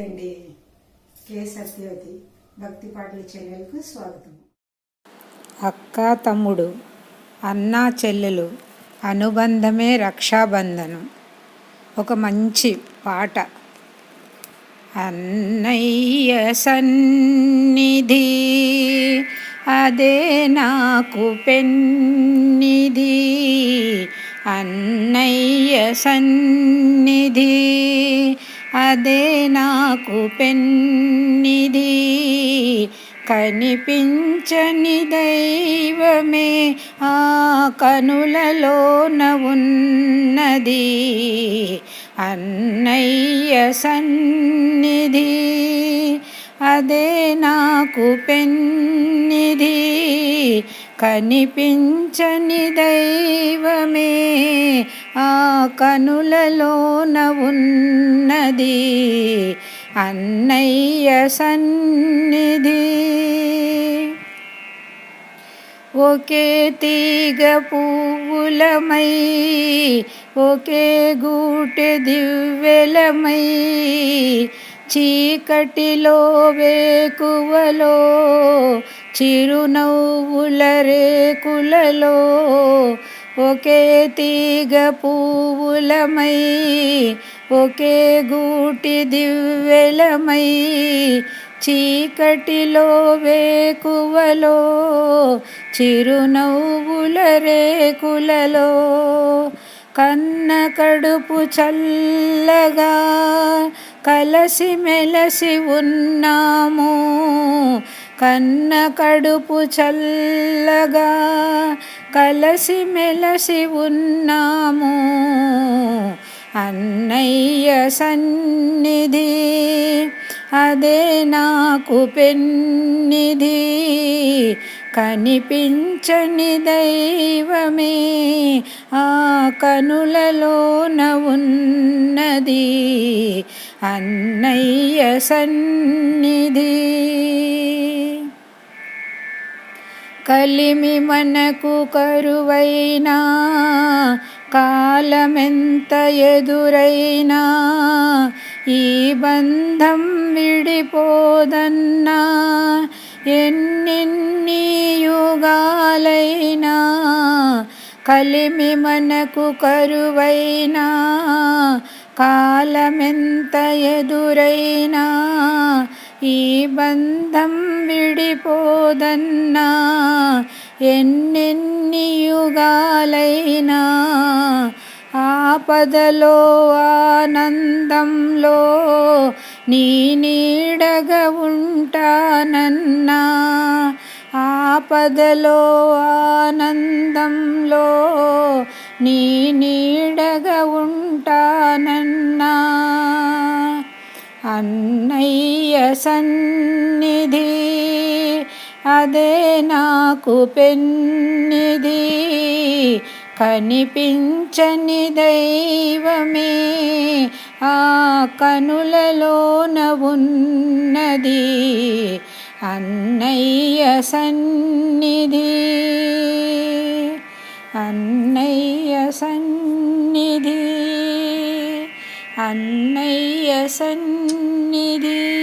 అండి. కే సత్యవతి భక్తి పాటల ఛానల్కు స్వాగతం. అక్క తమ్ముడు అన్నా చెల్లెలు అనుబంధమే రక్షాబంధనం. ఒక మంచి పాట. అన్నయ్య సన్నిధి అదే నాకు పెన్నిధి. అన్నయ్య సన్నిధి అదే నాకు పెన్నిది కనిపించని దైవమే ఆ కనులలోన ఉన్నది. అన్నయ్య సన్నిధి అదే నాకు పెన్నిధి కనిపించని దైవమే ఆ కనులలోన ఉన్నది. అన్నయ్య సన్నిధి. ఒకే తీగ పువ్వులమై ఒకే గూటె దివ్వెలమై చీకటిలో వేకువలో చిరునవ్వుల రేకులలో ఒకే తీగ పువ్వులమై ఒకే గూటి దివ్వెలమై చీకటిలో వేకువలో చిరునవ్వుల రేకులలో కన్న కడుపు చల్లగా కలసి మెలసి ఉన్నాము. కన్న కడుపు చల్లగా కలసి మెలసి ఉన్నాము. అన్నయ్య సన్నిధి అదే నాకు పెన్నిధి. కనిపించని దైవమే ఆ కనులలోన ఉన్నది. అన్నయ్య సన్నిధి కలిమి మనకు కరువైనా కాలమెంత ఎదురైనా ఈ బంధం విడిపోదన్నా ఎన్నెన్ని యుగాలైనా కలిమి మనకు కరువైనా కాలమెంత ఎదురైనా ఈ బంధం విడిపోదన్నా ఎన్నెన్ని యుగాలైనా ఆపదలో ఆనందంలో నీ నీడగా ఉంటానన్నా. ఆపదలో ఆనందంలో నీ నీడగా ఉంటానన్నా. అన్న సన్నిధి అదే నాకు పెన్నిధి కనిపించని దైవమే ఆ కనులలోన ఉన్నది అన్నయ్య సన్నిధి. అన్నయ్య సన్నిధి అన్నయ్య సన్నిధి.